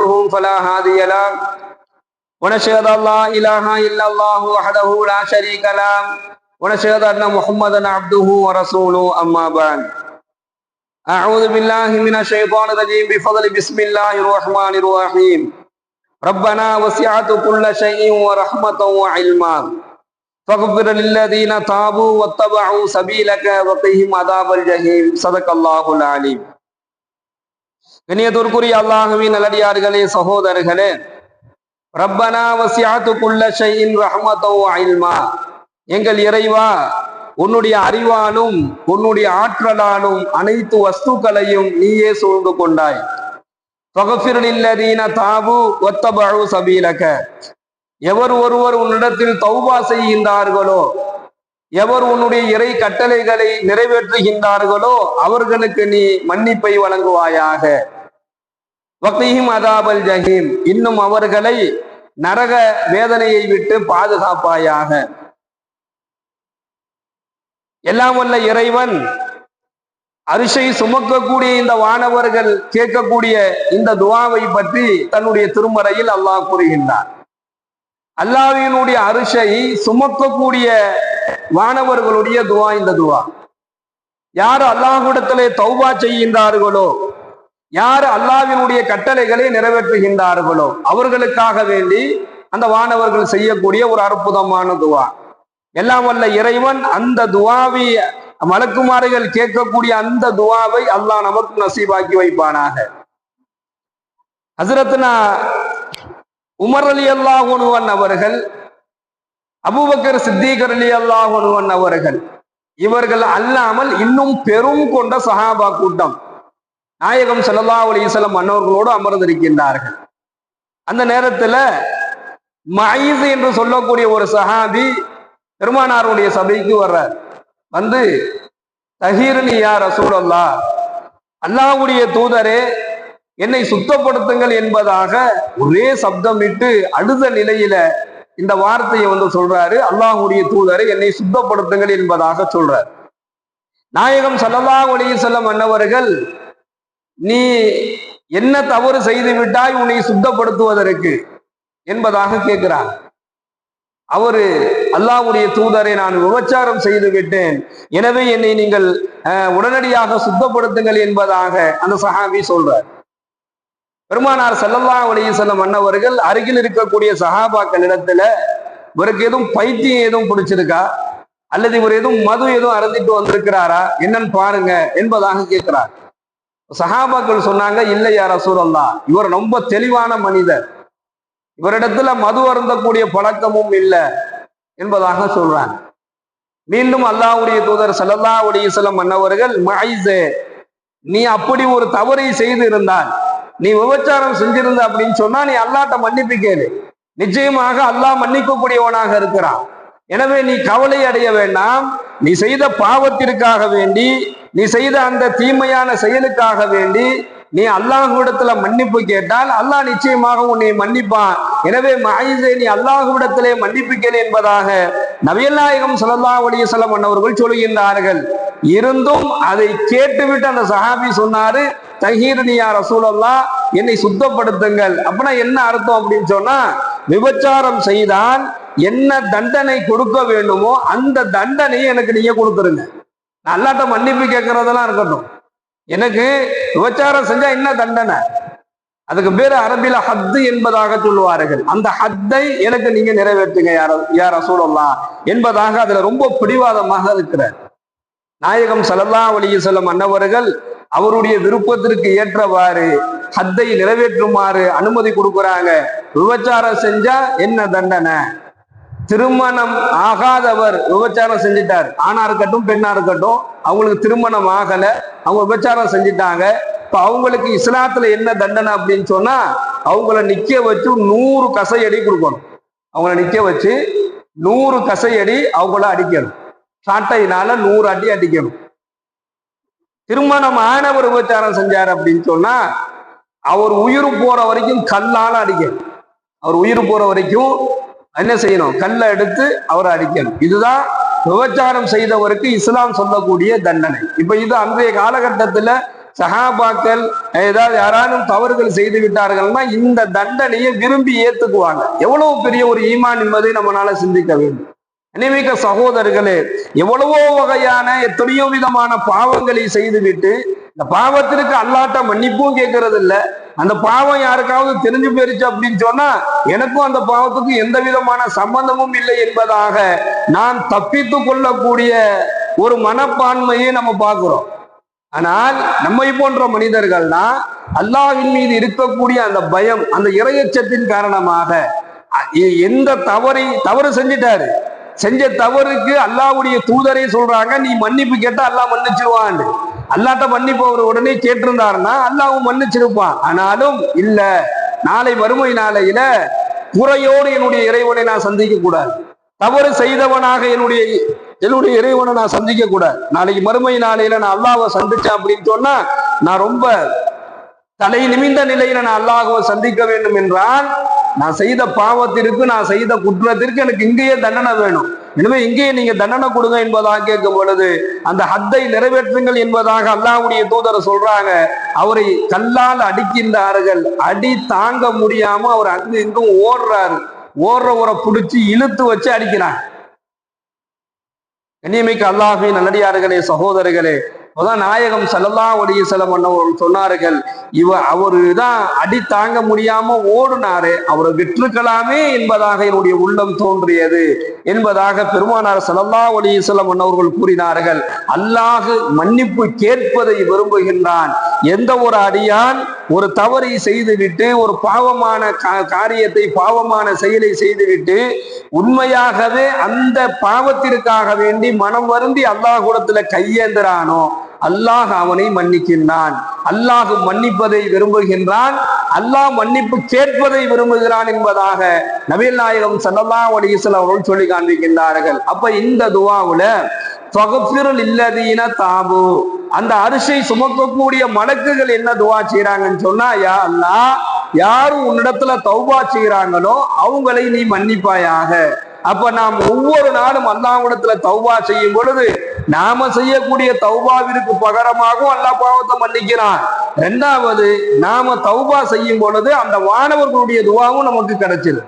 يضرهم فلا هادي له. ونشهد أن لا إله إلا الله وحده لا شريك له. ونشهد أن محمدا عبده ورسوله أما بعد. أعوذ بالله من الشيطان الرجيم. بفضل بسم الله الرحمن الرحيم. ربنا وسعت كل شيء ورحمة وعلما. فاغفر للذين تابوا واتبعوا سبيلك وقهم عذاب الجحيم. صدق الله العليم. கண்ணியத்திற்குரிய அல்லாஹுவின் நல்லடியார்களே சகோதரர்களே ரப்பனா வசியாத்துக்குள்ள ஷையின் ரஹமத்தோ அயில்மா. எங்கள் இறைவா உன்னுடைய அறிவாலும் உன்னுடைய ஆற்றலாலும் அனைத்து வஸ்துக்களையும் நீயே சூழ்ந்து கொண்டாய். பகஃபிரலில்லதீன தாபு ஒத்தபழு சபீலக. எவர் ஒருவர் உன்னிடத்தில் தௌபா செய்கின்றார்களோ எவர் உன்னுடைய இறை கட்டளைகளை நிறைவேற்றுகின்றார்களோ அவர்களுக்கு நீ மன்னிப்பை வழங்குவாயாக. வக்லீஹிம் அதாபல் ஜஹீம். இன்னும் அவர்களை நரக வேதனையை விட்டு பாதுகாப்பாயாக. எல்லாம் வல்ல இறைவன் அரிசை சுமக்கக்கூடிய இந்த வானவர்கள் கேட்கக்கூடிய இந்த துவாவை பற்றி தன்னுடைய திருமறையில் அல்லாஹ் கூறுகின்றார் அல்லாவினுடைய அரிசை சுமக்கக்கூடிய வானவர்களுடைய துவா இந்த துவா. யார் அல்லாஹுடத்திலே தௌபா செய்கின்றார்களோ யார் அல்லாவினுடைய கட்டளைகளை நிறைவேற்றுகின்றார்களோ அவர்களுக்காக வேண்டி அந்த வானவர்கள் செய்யக்கூடிய ஒரு அற்புதமான துவா. எல்லாம் வல்ல இறைவன் அந்த துவாவை மலக்குமாறுகள் கேட்கக்கூடிய அந்த துவாவை அல்லாஹ் நமக்கு நசீபாக்கி வைப்பானாக. ஹசரத்னா உமர் அலி அல்லாஹுனுவன் அவர்கள் அபூபக்கர் சித்திகர் அலி அல்லாஹுனுவன் அவர்கள் இவர்கள் அல்லாமல் இன்னும் பெரும் கொண்ட சஹாபா கூட்டம். நாயகம் சல்லா அலிசல்லம் மன்னவர்களோடு அமர்ந்திருக்கின்றார்கள். அந்த நேரத்துல மயீஸ் என்று சொல்லக்கூடிய ஒரு சஹாபி பெருமானாருடைய சபைக்கு வர்றார். வந்து தஹீர்னி யார் ரசூலல்லா அல்லாவுடைய தூதரே என்னை சுத்தப்படுத்துங்கள் என்பதாக ஒரே சப்தமிட்டு அடுத்த நிலையில இந்த வார்த்தையை வந்து சொல்றாரு. அல்லாஹுடைய தூதரை என்னை சுத்தப்படுத்துங்கள் என்பதாக சொல்றார். நாயகம் சல்லல்லா ஒளியில் செல்லம் அன்னவர்கள் நீ என்ன தவறு செய்து விட்டாய் உன்னை சுத்தப்படுத்துவதற்கு என்பதாக கேட்கிறான் அவரு அல்லாஹ்வுடைய தூதரை நான் விபச்சாரம் செய்து விட்டேன் எனவே என்னை நீங்கள் உடனடியாக சுத்தப்படுத்துங்கள் என்பதாக அந்த சஹாபி சொல்றார். பெருமானார் செல்லல்லா அலைஹி செல்ல மன்னவர்கள் அருகில் இருக்கக்கூடிய சஹாபாக்கள் இடத்துல இவருக்கு எதுவும் பைத்தியம் எதுவும் பிடிச்சிருக்கா? அல்லது இவர் எதுவும் மது எதுவும் அருந்திட்டு வந்திருக்கிறாரா? என்னன்னு பாருங்க என்பதாக கேட்கிறார். சஹாபாக்கள் சொன்னாங்க இல்லை யார் ரசூலல்லா இவர் ரொம்ப தெளிவான மனிதர். இவரிடத்துல மது அருந்தக்கூடிய பழக்கமும் இல்லை என்பதாக சொல்றாங்க. மீண்டும் அல்லாஹ்வுடைய தூதர் ஸல்லல்லாஹு அலைஹி வஸல்லம் மன்னவர்கள் மைசே நீ அப்படி ஒரு தவறை செய்து இருந்தால் நீ விபச்சாரம் செஞ்சிருந்த அப்படின்னு சொன்னா நீ அல்லாட்ட மன்னிப்பு கேளு. நிச்சயமாக அல்லாஹ் மன்னிக்கக்கூடியவனாக இருக்கிறான். எனவே நீ கவலை அடைய வேண்டாம். நீ செய்த பாவத்திற்காக வேண்டி நீ செய்த அந்த தீமையான செயலுக்காக வேண்டி நீ அல்லாஹ்விடத்துல மன்னிப்பு கேட்டால் அல்லாஹ் நிச்சயமாக உன்னை மன்னிப்பான். எனவே மாயிசை நீ அல்லாஹ்விடத்திலே மன்னிப்பு கேள் என்பதாக நவியல்நாயகம் நாயகம் ஸல்லல்லாஹு அலைஹி வஸல்லம் சொல்கின்றார்கள். இருந்தும் அதை கேட்டுவிட்டு அந்த சஹாபி சொன்னாரு தஹீர்னியா ரசூலல்லா என்னை சுத்தப்படுத்துங்கள். அப்படின்னா என்ன அர்த்தம் அப்படின்னு சொன்னா விபச்சாரம் செய்தால் என்ன தண்டனை கொடுக்க வேண்டுமோ அந்த தண்டனையை எனக்கு நீங்க கொடுத்துருங்க. நான் அல்லாட்ட மன்னிப்பு கேட்கறதெல்லாம் இருக்கட்டும். எனக்கு விபச்சாரம் செஞ்சா என்ன தண்டனை? அதுக்கு பேர் அரபில ஹத்து என்பதாக சொல்லுவார்கள். அந்த ஹத்தை எனக்கு நீங்க நிறைவேற்றுங்க யார யார சூழலாம் என்பதாக அதுல ரொம்ப பிடிவாதமாக இருக்கிறார். நாயகம் சலல்லா வழியில் செல்லும் அன்னவர்கள் அவருடைய விருப்பத்திற்கு ஏற்றவாறு ஹத்தை நிறைவேற்றுமாறு அனுமதி கொடுக்குறாங்க. விபச்சாரம் செஞ்சா என்ன தண்டனை? திருமணம் ஆகாதவர் விபச்சாரம் செஞ்சிட்டார். ஆணா இருக்கட்டும் பெண்ணா இருக்கட்டும் அவங்களுக்கு திருமணம் ஆகல. அவங்க விபச்சாரம் செஞ்சிட்டாங்க. இப்ப அவங்களுக்கு இஸ்லாத்துல என்ன தண்டனை அப்படின்னு சொன்னா அவங்கள நிக்க வச்சு நூறு கசையடி கொடுக்கணும். அவங்கள நிக்க வச்சு நூறு கசையடி அவங்கள அடிக்கணும். சாட்டையினால நூறு அடி அடிக்கணும். திருமணம் ஆனவர் விபச்சாரம் செஞ்சார் அப்படின்னு சொன்னா அவர் உயிர் போற வரைக்கும் கல்லால அடிக்கணும். அவர் உயிர் போற வரைக்கும் என்ன செய்யணும்? கல்லை எடுத்து அவரை அடிக்கணும். இதுதான் விபச்சாரம் செய்தவருக்கு இஸ்லாம் சொல்லக்கூடிய தண்டனை. இப்ப இது அன்றைய காலகட்டத்துல சஹாபாக்கள் ஏதாவது யாராலும் தவறுகள் செய்து விட்டார்கள்னா இந்த தண்டனையை விரும்பி ஏத்துக்குவாங்க. எவ்வளவு பெரிய ஒரு ஈமான் என்பதை நம்மளால சிந்திக்க வேண்டும். நினைமிக்க சகோதரர்களே எவ்வளவோ வகையான எத்தனையோ விதமான பாவங்களை செய்துவிட்டு இந்த பாவத்திற்கு அல்லாட்ட மன்னிப்பும் கேட்கறது இல்ல அந்த பாவம் யாருக்காவது தெரிஞ்சு போயிருச்சு அப்படின்னு சொன்னா எனக்கும் அந்த பாவத்துக்கும் எந்த விதமான சம்பந்தமும் இல்லை என்பதாக நான் தப்பித்து கொள்ளக்கூடிய ஒரு மனப்பான்மையை நம்ம பார்க்கிறோம். ஆனால் நம்மை போன்ற மனிதர்கள்னா அல்லாவின் மீது இருக்கக்கூடிய அந்த பயம் அந்த இரையச்சத்தின் காரணமாக எந்த தவறை தவறு செஞ்சிட்டாரு. செஞ்ச தவறுக்கு அல்லாவுடைய தூதரை சொல்றாங்க நீ மன்னிப்பு கேட்டா அல்லாஹ் மன்னிச்சிருவான்னு. அல்லாட்ட மன்னிப்பு அவர் உடனே கேட்டிருந்தாருன்னா அல்லாவும் மன்னிச்சிருப்பான். ஆனாலும் இல்ல நாளை வறுமை நாளையில குறையோடு என்னுடைய இறைவனை நான் சந்திக்க கூடாது. தவறு செய்தவனாக என்னுடைய என்னுடைய இறைவனை நான் சந்திக்க கூடாது. நாளைக்கு மறுமை நாளையில நான் அல்லாவை சந்திச்சேன் அப்படின்னு சொன்னா நான் ரொம்ப தலை நிமிந்த நிலையில நான் அல்லாஹுவை சந்திக்க வேண்டும் என்றால் நான் செய்த பாவத்திற்கு நான் செய்த குற்றத்திற்கு எனக்கு இங்கேயே தண்டனை வேணும். எனவே இங்கேயே நீங்க தண்டனை கொடுங்க என்பதாக கேட்கும் பொழுது அந்த ஹத்தை நிறைவேற்றுங்கள் என்பதாக அல்லாவுடைய தூதரை சொல்றாங்க. அவரை கல்லால் அடிக்கின்றார்கள். அடி தாங்க முடியாம அவர் அங்கு இங்கும் ஓடுறாரு. ஓடுறவரை பிடிச்சி இழுத்து வச்சு அடிக்கிறாங்க கண்ணியமிக்க அல்லாஹின் நல்லடியார்களே சகோதரர்களே அப்பதான் நாயகம் செல்லல்லா அலைஹி வஸல்லம் சொன்னார்கள் இவ அவரு தான் அடி தாங்க முடியாம ஓடுனாரு அவரை விற்றுக்கலாமே என்பதாக என்னுடைய உள்ளம் தோன்றியது என்பதாக பெருமானார் செல்லல்லா அலைஹி வஸல்லம் அன்னவர்கள் கூறினார்கள். அல்லாஹு மன்னிப்பு கேட்பதை விரும்புகின்றான். எந்த ஒரு அடியான் ஒரு தவறை செய்துவிட்டு ஒரு பாவமான கா- காரியத்தை பாவமான செயலை செய்துவிட்டு உண்மையாகவே அந்த பாவத்திற்காக வேண்டி மனம் வருந்தி அல்லாஹூடத்துல கையேந்திரானோ அல்லாஹ் அவனை மன்னிக்கின்றான். அல்லாஹ் மன்னிப்பதை விரும்புகின்றான். அல்லாஹ் மன்னிப்பு கேட்பதை விரும்புகிறான் என்பதாக நபிகள் நாயகம் ஸல்லல்லாஹு அலைஹி அவர்கள் சொல்லி காண்பிக்கின்றார்கள். அப்ப இந்த துவாவுல ஃபக்ஃபிருல் இல்லதீன தாபு அந்த அரிசை சுமக்கக்கூடிய மலக்குகள் என்ன துவா செய்யறாங்கன்னு சொன்னா யா அல்லாஹ் யாரும் உன்னிடத்துல தௌபா செய்கிறாங்களோ அவங்களை நீ மன்னிப்பாயாக. அப்ப நாம் ஒவ்வொரு நாளும் அல்லாஹ்விடத்துல தௌபா செய்யும் பொழுது நாம செய்யக்கூடிய தௌபாவிற்கு பகரமாகவும் அல்லாஹ் பாவத்தை மன்னிக்கிறான். ரெண்டாவது நாம தௌபா செய்யும் பொழுது அந்த வானவர்களுடைய துவாவும் நமக்கு கிடைச்சிது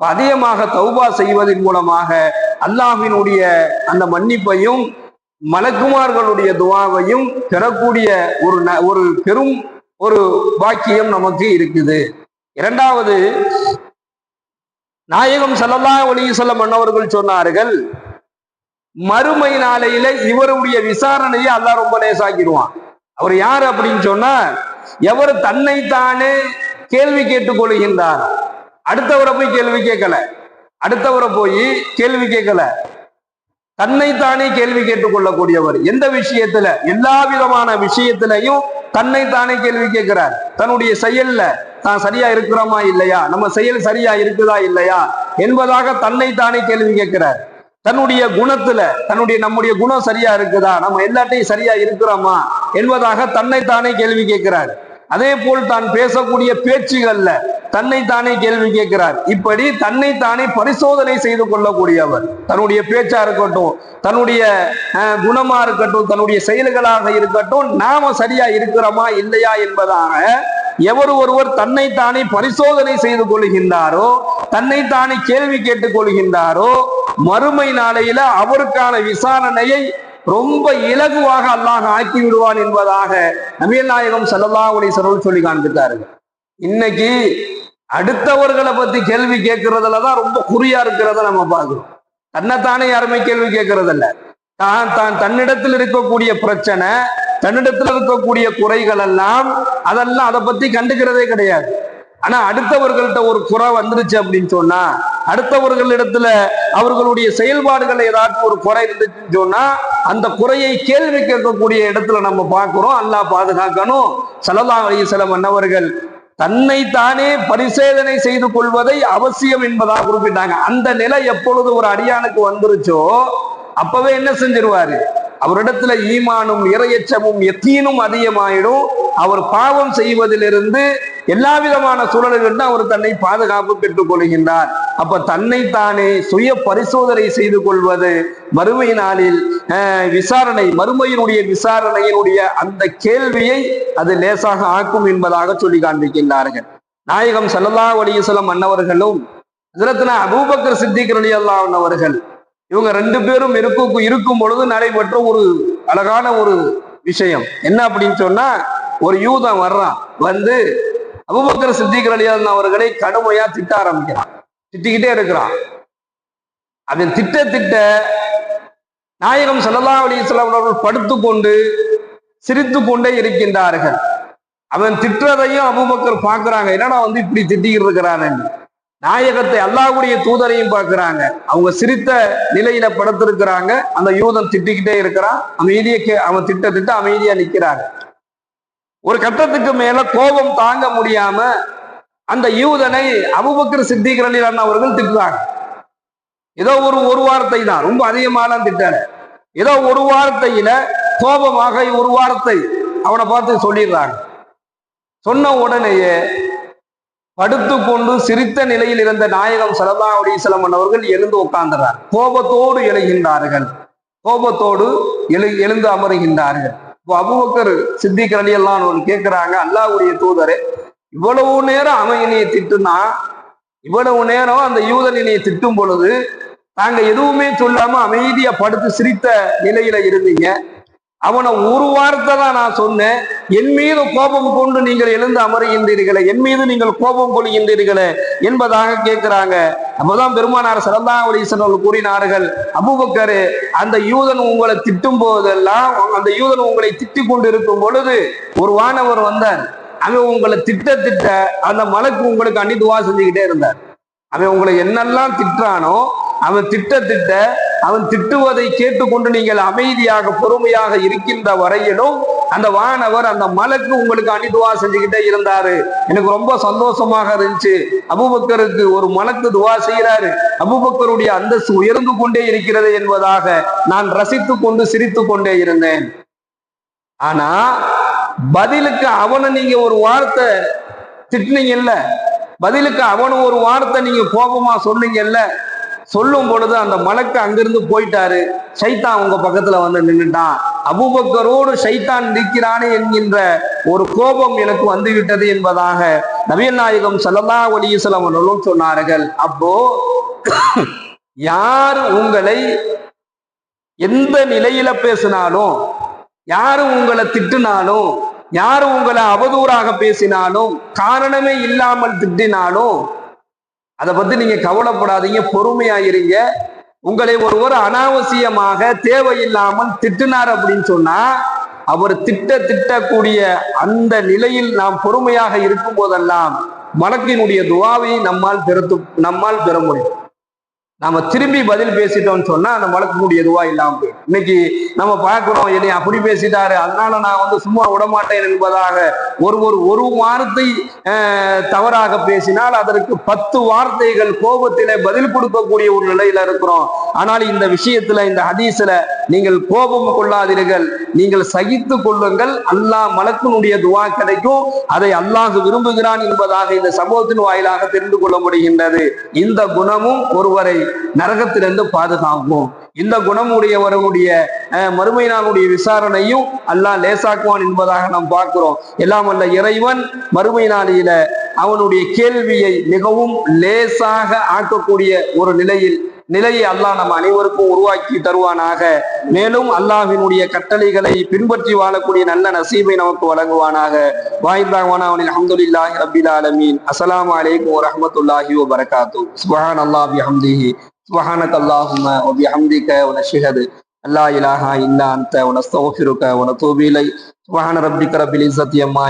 அதிகமாக தௌபா செய்வதன் மூலமாக அல்லாஹினுடைய அந்த மன்னிப்பையும் மலக்குமார்களுடைய துவாவையும் பெறக்கூடிய ஒரு ந- ஒரு பெரும் ஒரு பாக்கியம் நமக்கு இருக்குது. இரண்டாவது நாயகம் செல்லல்லா அலைஹி வஸல்லம் மன்னவர்கள் சொன்னார்கள் மறுமை நாளையில இவருடைய விசாரணையை அல்லாஹ் ரொம்ப லேசாக்கிடுவான். அவர் யார் அப்படின்னு சொன்னா எவர் தன்னைத்தானே கேள்வி கேட்டுக் கொள்கின்றார் அடுத்தவரை போய் கேள்வி கேட்கல. அடுத்தவரை போய் கேள்வி கேட்கல. தன்னைத்தானே கேள்வி கேட்டுக் கொள்ளக்கூடியவர் எந்த விஷயத்துல? எல்லா விதமான விஷயத்திலையும் தன்னைத்தானே கேள்வி கேட்கிறார். தன்னுடைய செயல்ல தான் சரியா இருக்கிறோமா இல்லையா? நம்ம செயல் சரியா இருக்குதா இல்லையா? என்பதாக தன்னைத்தானே கேள்வி கேட்கிறார். தன்னுடைய குணத்துல தன்னுடைய நம்முடைய குணம் சரியா இருக்குதா? நம்ம எல்லாத்தையும் சரியா இருக்கிறோமா? என்பதாக தன்னைத்தானே கேள்வி கேட்கிறார். அதே போல் தான் பேசக்கூடிய பேச்சுகள்ல தன்னைத்தானே கேள்வி கேட்கிறார். இப்படி தன்னைத்தானே பரிசோதனை செய்து கொள்ளக்கூடியவர். தன்னுடைய பேச்சா இருக்கட்டும் தன்னுடைய குணமா இருக்கட்டும் தன்னுடைய செயல்களாக இருக்கட்டும் நாம சரியா இருக்கிறோமா இல்லையா என்பதாக எவர் ஒருவர் தன்னைத்தானே பரிசோதனை செய்து கொள்கின்றாரோ தன்னைத்தானே கேள்வி கேட்டுக் கொள்கின்றாரோ மறுமை நாளையில அவருக்கான விசாரணையை ரொம்ப இலகுவாக அல்லாஹ் ஆக்கி விடுவான் என்பதாக நபிகள் நாயகம் ஸல்லல்லாஹு அலைஹி சொல்லி காண்பித்தார்கள். இன்னைக்கு அடுத்தவர்களை பத்தி கேள்வி கேட்கறதுல தான் ரொம்ப குறியா இருக்கிறத நம்ம பார்க்கிறோம். தன்னைத்தானே யாருமே கேள்வி கேட்கறதில்ல. தான் தான் தன்னிடத்தில் இருக்கக்கூடிய பிரச்சனை தன்னிடத்தில் இருக்கக்கூடிய குறைகள் எல்லாம் அதெல்லாம் அதை பத்தி கண்டுக்கிறதே கிடையாது. ஆனா அடுத்தவர்கள்ட்ட ஒரு குறை வந்துருச்சு அப்படின்னு சொன்னா அடுத்தவர்களிடத்துல அவர்களுடைய செயல்பாடுகள் ஏதாச்சும் ஒரு குறை இருந்துச்சுன்னு சொன்னா அந்த குறையை கேள்வி கேட்கக்கூடிய இடத்துல நம்ம பார்க்கிறோம். அல்லாஹ் பாதுகாக்கணும். சலதா அலைஹி வஸல்லம் அன்னவர்கள் தன்னை தானே பரிசோதனை செய்து கொள்வதை அவசியம் என்பதாக குறிப்பிட்டாங்க. அந்த நிலை எப்பொழுது ஒரு அடியானுக்கு வந்துருச்சோ அப்பவே என்ன செஞ்சிருவாரு? அவரிடத்துல ஈமானும் இரையச்சமும் எத்தீனும் அதிகமாயிடும். அவர் பாவம் செய்வதிலிருந்து எல்லா விதமான சூழலிலிருந்து அவர் தன்னை பாதுகாப்பு பெற்றுக் கொள்கின்றார். அப்ப தன்னை தானே சுய பரிசோதனை செய்து கொள்வது மறுமை நாளில் விசாரணை மறுமையினுடைய விசாரணையினுடைய அந்த கேள்வியை அது லேசாக ஆக்கும் என்பதாக சொல்லி காண்பிக்கின்றார்கள். நாயகம் சல்லல்லா அலிசலம் அன்னவர்களும் அபூபக்கர் சித்திக் அல்லா அன்ஹு அவர்கள் இவங்க ரெண்டு பேரும் இருக்கும் இருக்கும் பொழுது நடைபெற்ற ஒரு அழகான ஒரு விஷயம். என்ன அப்படின்னு சொன்னா ஒரு யூதன் வர்றான். வந்து அபுபக்கர் சித்திகர் அலியாதன் அவர்களை கடுமையா திட்ட ஆரம்பிக்கிறான். திட்டிக்கிட்டே இருக்கிறான். அவன் திட்ட திட்ட நாயகம் சல்லா அலைஹி அவர்கள் படுத்துக்கொண்டு சிரித்து கொண்டே இருக்கின்றார்கள். அவன் திட்டுறதையும் அபுபக்கர் பாக்குறாங்க என்னடா வந்து இப்படி திட்டிக்கிட்டு இருக்கிறான். நாயகத்தை அல்லாஹுடைய தூதரையும் பார்க்கிறாங்க. அவங்க சிரித்த நிலையில படுத்திருக்கிறாங்க. அந்த யூதன் திட்டிக்கிட்டே இருக்கிறான். அமைதியை கே- அவன் திட்ட திட்ட அமைதியா நிக்கிறாங்க. ஒரு கட்டத்துக்கு மேல கோபம் தாங்க முடியாம அந்த யூதனை அபுபக்கர் சித்திக் அண்ணா அவர்கள் திட்டுறாங்க. ஏதோ ஒரு ஒரு வார்த்தை தான். ரொம்ப அதிகமாலாம் திட்டாரு ஏதோ ஒரு வார்த்தையில கோபமாக ஒரு வார்த்தை அவனை பார்த்து சொல்லிடுறாங்க. சொன்ன உடனேயே படுத்துக்கொண்டு சிரித்த நிலையில் இருந்த நாயகம் சல்லா அலிசலம் அவர்கள் எழுந்து உட்கார்ந்துறார் கோபத்தோடு எழுகின்றார்கள். கோபத்தோடு எழு எழுந்து அமருகின்றார்கள். இப்போ அபுபக்கர் சித்திக் அலி எல்லாம் கேட்கிறாங்க அல்லாஹ்வுடைய தூதரே இவ்வளவு நேரம் அமையினியை திட்டுனா? இவ்வளவு நேரம் அந்த யூதன் திட்டும் பொழுது நாங்க எதுவுமே சொல்லாம அமைதியா படுத்து சிரித்த நிலையில இருந்தீங்க. அவனை ஒரு வார்த்தை தான் நான் சொன்னேன். என் மீது கோபம் கொண்டு நீங்கள் எழுந்து அமருகின்றீர்களே என் மீது நீங்கள் கோபம் கொள்கின்றீர்களே என்பதாக கேட்கிறாங்க. அப்பதான் பெருமானார் சரந்தா அலிசன் கூறினார்கள் அபூபக்கரு அந்த யூதன் உங்களை திட்டும் போதெல்லாம் அந்த யூதன் உங்களை திட்டிக் கொண்டு இருக்கும் பொழுது ஒரு வானவர் வந்தார். அவன் உங்களை திட்ட திட்ட அந்த மலைக்கு உங்களுக்கு அன்னி செஞ்சுக்கிட்டே இருந்தார். அவன் உங்களை என்னெல்லாம் திட்டுறானோ அவன் திட்ட திட்ட அவன் திட்டுவதை கேட்டுக்கொண்டு நீங்கள் அமைதியாக பொறுமையாக இருக்கின்ற வரையிலும் அந்த வானவர் அந்த மலைக்கு உங்களுக்கு அணிதுவா செஞ்சுக்கிட்டே இருந்தாரு. எனக்கு ரொம்ப சந்தோஷமாக இருந்துச்சு. அபூபக்கருக்கு ஒரு மலக்கு துவா செய்கிறாரு. அபூபக்கருடைய அந்தஸ்து உயர்ந்து கொண்டே இருக்கிறது என்பதாக நான் ரசித்து கொண்டு சிரித்து கொண்டே இருந்தேன். ஆனா பதிலுக்கு அவனை நீங்க ஒரு வார்த்தை திட்டினீங்கல்ல? பதிலுக்கு அவனும் ஒரு வார்த்தை நீங்க கோபமா சொன்னீங்கல்ல? சொல்லும் பொழுது அந்த மலக்கு அங்கிருந்து போயிட்டாரு. சைத்தான் உங்க பக்கத்துல வந்து நின்றுட்டான் அபுபக்கரோடு சைத்தான் நிற்கிறானே என்கின்ற ஒரு கோபம் எனக்கு வந்துவிட்டது என்பதாக நவீன் நாயகம் சல்லல்லா அலிசலம் அவர்களும் சொன்னார்கள். அப்போ யார் உங்களை எந்த நிலையில பேசினாலும் யாரு உங்களை திட்டினாலும் யாரு உங்களை அவதூறாக பேசினாலும் காரணமே இல்லாமல் திட்டினாலும் அதை பத்தி நீங்க கவலைப்படாதீங்க பொறுமையாயிருங்க. உங்களை ஒருவர் அனாவசியமாக தேவையில்லாமல் திட்டினார் அப்படின்னு சொன்னா அவர் திட்ட திட்டக்கூடிய அந்த நிலையில் நாம் பொறுமையாக இருக்கும் போதெல்லாம் வழக்கினுடைய துவாவை நம்மால் பெருத்து நம்மால் பெற முடியும். நாம திரும்பி பதில் பேசிட்டோம்னு சொன்னா அந்த வழக்கு மூடி எதுவா இல்லாம போயிடும். இன்னைக்கு நம்ம பார்க்கிறோம் என்னை அப்படி பேசிட்டாரு அதனால நான் வந்து சும்மா விடமாட்டேன் என்பதாக ஒரு ஒரு ஒரு வார்த்தை தவறாக பேசினால் அதற்கு பத்து வார்த்தைகள் கோபத்திலே பதில் கொடுக்கக்கூடிய ஒரு நிலையில இருக்கிறோம். ஆனால் இந்த விஷயத்துல இந்த ஹதீஸ்ல நீங்கள் கோபம் கொள்ளாதீர்கள். நீங்கள் சகித்து கொள்ளுங்கள். அல்லாஹ் மலக்கினுடைய துவா கிடைக்கும். அதை அல்லாஹ் விரும்புகிறான் என்பதாக இந்த சம்பவத்தின் வாயிலாக தெரிந்து கொள்ள முடிகின்றது இந்த குணமும் ஒருவரை நரகத்திலிருந்து பாதுகாக்கும். இந்த குணம் உடையவர்களுடைய அஹ், மறுமை நாளுடைய விசாரணையும் அல்லாஹ் லேசாக்குவான் என்பதாக நாம் பார்க்கிறோம். எல்லாம் வல்ல இறைவன் மறுமை நாளில அவனுடைய கேள்வியை மிகவும் லேசாக ஆக்கக்கூடிய ஒரு நிலையில் நிலையை அல்லாஹ் நம் அனைவருக்கும் உருவாக்கி தருவானாக. மேலும் அல்லாஹினுடைய கட்டளைகளை பின்பற்றி வாழக்கூடிய நல்ல நசீபை நமக்கு வழங்குவானாக. வாய்ந்தாவான அவனில் அஹமதுல்லாஹி ரபில் ஆலமீன். அஸ்லாம் அலைக்கும் வரமத்துல்லாஹி வபரகாத்து. சுபஹான் அல்லாஹ் பிஹம்திஹி. சுபஹானக அல்லாஹும்ம வபிஹம்திக வனஷ்ஹது. அல்லா இலாஹா இல்லா அன்த வனஸ்தக்ஃபிருக வனதூபு இலை சுபஹான ரப்பிக ரப்பில் இஸ்ஸத்தி அம்மா